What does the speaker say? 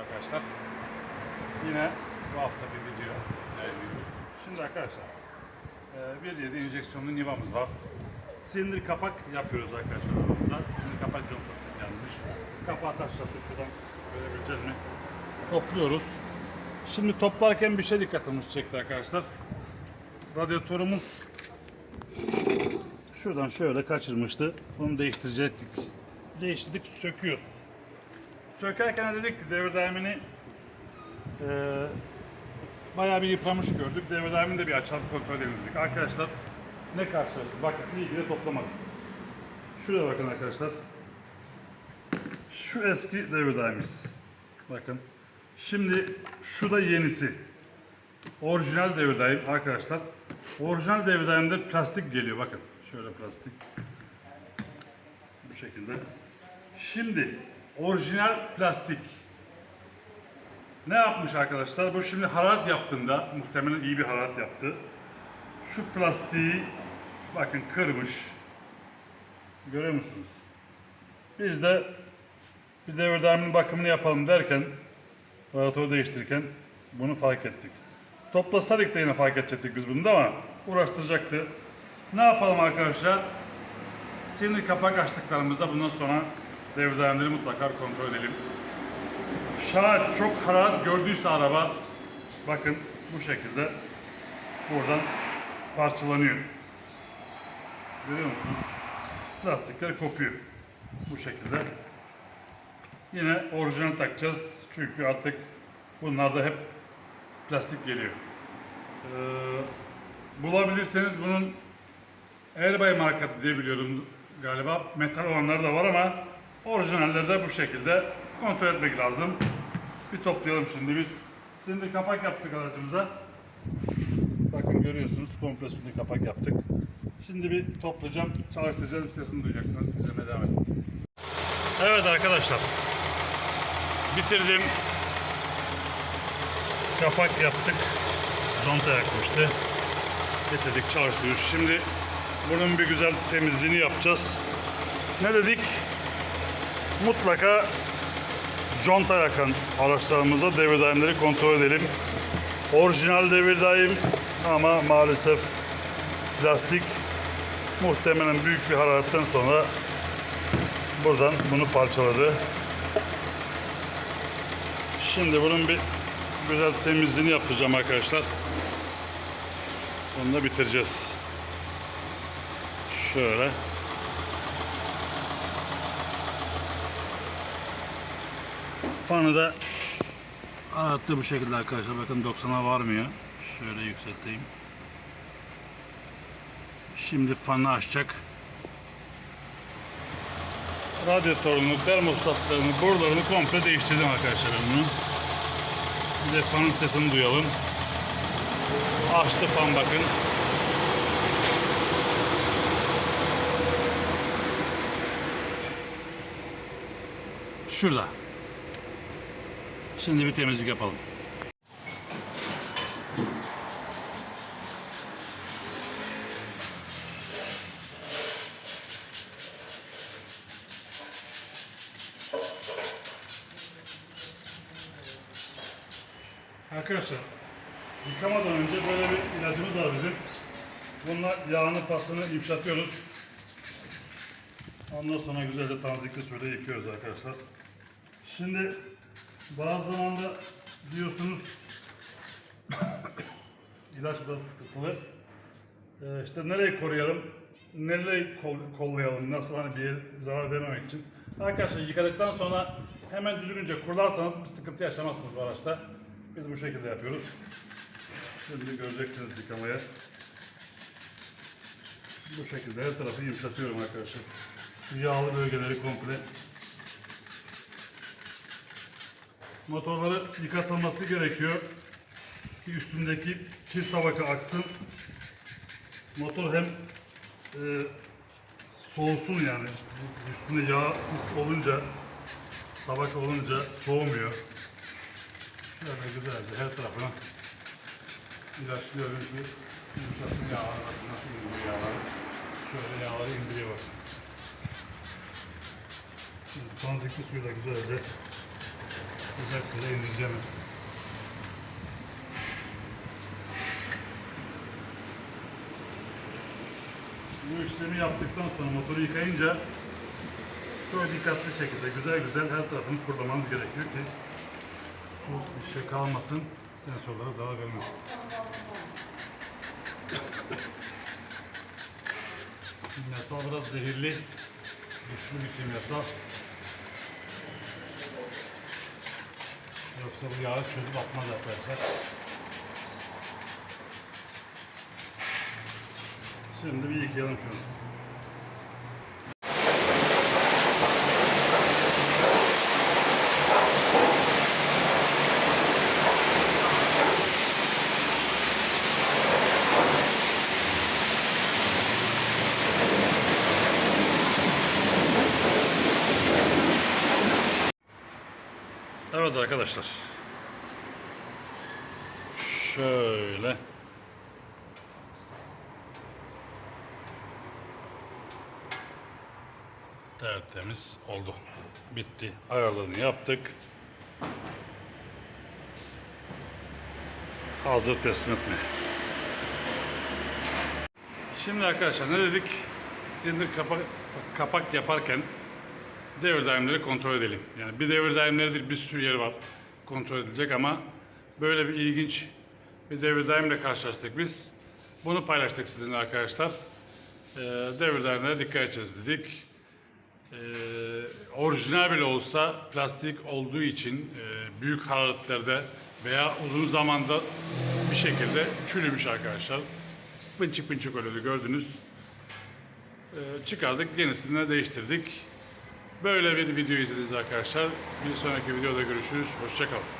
Arkadaşlar yine bu hafta bir video. Şimdi arkadaşlar e, 1.7 enjeksiyonlu nivamız var. Silindir kapak yapıyoruz arkadaşlar aramızda. Silindir kapak contası yanmış. Kapağı taşlattık şuradan görebileceğiz mi? Topluyoruz. Şimdi toplarken bir şey dikkatimizi çekti arkadaşlar. Radyatörümüz şuradan şöyle kaçırmıştı. Bunu değiştirecektik. Değiştirdik, söküyoruz. Sökerken de dedik ki devir daimini eee bayağı bir yıpramış gördük. Devir daimini de bir açalım kontrol edelim. Arkadaşlar ne karşılaştık? Bakın iyi de toplamadım. Şuraya bakın arkadaşlar. Şu eski devir daimimiz. Bakın. Şimdi şu da yenisi. Orijinal devir daim arkadaşlar. Orijinal devir daimde plastik geliyor bakın. Şöyle plastik. Bu şekilde. Şimdi orijinal plastik. Ne yapmış arkadaşlar? Bu şimdi hararet yaptığında muhtemelen iyi bir hararet yaptı. Şu plastiği bakın kırmış. Görüyor musunuz? Biz de bir devir bakımını yapalım derken radyatörü değiştirirken bunu fark ettik. Toplasaydık da yine fark edecektik biz bunu da ama uğraştıracaktı. Ne yapalım arkadaşlar? Silindir kapak açtıklarımızda bundan sonra devir daimleri mutlaka kontrol edelim. Şayet çok hararet gördüyse araba bakın bu şekilde buradan parçalanıyor. Görüyor musunuz? Lastikler kopuyor. Bu şekilde. Yine orijinal takacağız. Çünkü artık bunlarda hep plastik geliyor. Ee, bulabilirseniz bunun Erbay marka diye biliyorum galiba. Metal olanları da var ama orijinalleri de bu şekilde kontrol etmek lazım. Bir toplayalım şimdi biz. Şimdi kapak yaptık aracımıza. Bakın görüyorsunuz komple şimdi kapak yaptık. Şimdi bir toplayacağım, çalıştıracağım sesini duyacaksınız. İzlemeye devam edin. Evet arkadaşlar. Bitirdim. Kapak yaptık. Zonta yakmıştı. Bitirdik, çalıştırıyoruz. Şimdi bunun bir güzel temizliğini yapacağız. Ne dedik? Mutlaka conta yakan araçlarımızda devir daimleri kontrol edelim. Orijinal devir daim ama maalesef plastik muhtemelen büyük bir hararetten sonra buradan bunu parçaladı. Şimdi bunun bir güzel temizliğini yapacağım arkadaşlar. Onu da bitireceğiz. Şöyle. Fanı da arattı bu şekilde arkadaşlar. Bakın 90'a varmıyor. Şöyle yükselteyim. Şimdi fanı açacak. Radyatörünü, termostatlarını, borularını komple değiştirdim arkadaşlar bunu. Bir de fanın sesini duyalım. Açtı fan bakın. Şurada. Şimdi bir temizlik yapalım. Arkadaşlar yıkamadan önce böyle bir ilacımız var bizim. Bununla yağını pasını yumuşatıyoruz. Ondan sonra güzelce tanzikli suyla yıkıyoruz arkadaşlar. Şimdi bazı zamanda diyorsunuz ilaç biraz sıkıntılı. Ee, işte nereyi koruyalım, nereyi kol- kollayalım, nasıl hani bir yere zarar vermemek için. Arkadaşlar yıkadıktan sonra hemen düzgünce kurularsanız bir sıkıntı yaşamazsınız bu araçta. Biz bu şekilde yapıyoruz. Şimdi göreceksiniz yıkamaya. Bu şekilde her tarafı yumuşatıyorum arkadaşlar. Yağlı bölgeleri komple motorları yıkatılması gerekiyor ki üstündeki kir tabaka aksın. Motor hem e, soğusun yani üstünde yağ his olunca tabaka olunca soğumuyor. Şöyle güzelce her tarafına ilaçlıyorum ki yumuşasın yağları nasıl indiriyor yağları. Şöyle yağları indiriyor bak. Şimdi tanzikli suyu da güzelce Sıcak suyla indireceğim hepsini. Bu işlemi yaptıktan sonra motoru yıkayınca çok dikkatli şekilde güzel güzel her tarafını kurulamanız gerekiyor ki su bir şey kalmasın, sensörlere zarar vermesin. Kimyasal biraz zehirli, güçlü bir kimyasal. Yoksa bu yağı çözüp atmaz arkadaşlar. Şimdi bir yıkayalım şunu. Evet arkadaşlar. Şöyle. Tertemiz oldu. Bitti. Ayarlarını yaptık. Hazır teslim etmeye. Şimdi arkadaşlar ne dedik? Silindir kapak, kapak yaparken devir daimleri kontrol edelim. Yani bir devir daimleri değil bir sürü yer var kontrol edilecek ama böyle bir ilginç bir devir daimle karşılaştık biz. Bunu paylaştık sizinle arkadaşlar. Ee, devir daimlere dikkat edeceğiz dedik. Ee, orijinal bile olsa plastik olduğu için e, büyük hararetlerde veya uzun zamanda bir şekilde çürümüş arkadaşlar. Pınçık pınçık oluyordu gördünüz. Ee, çıkardık yenisini de değiştirdik. Böyle bir video izlediniz arkadaşlar. Bir sonraki videoda görüşürüz. Hoşçakalın.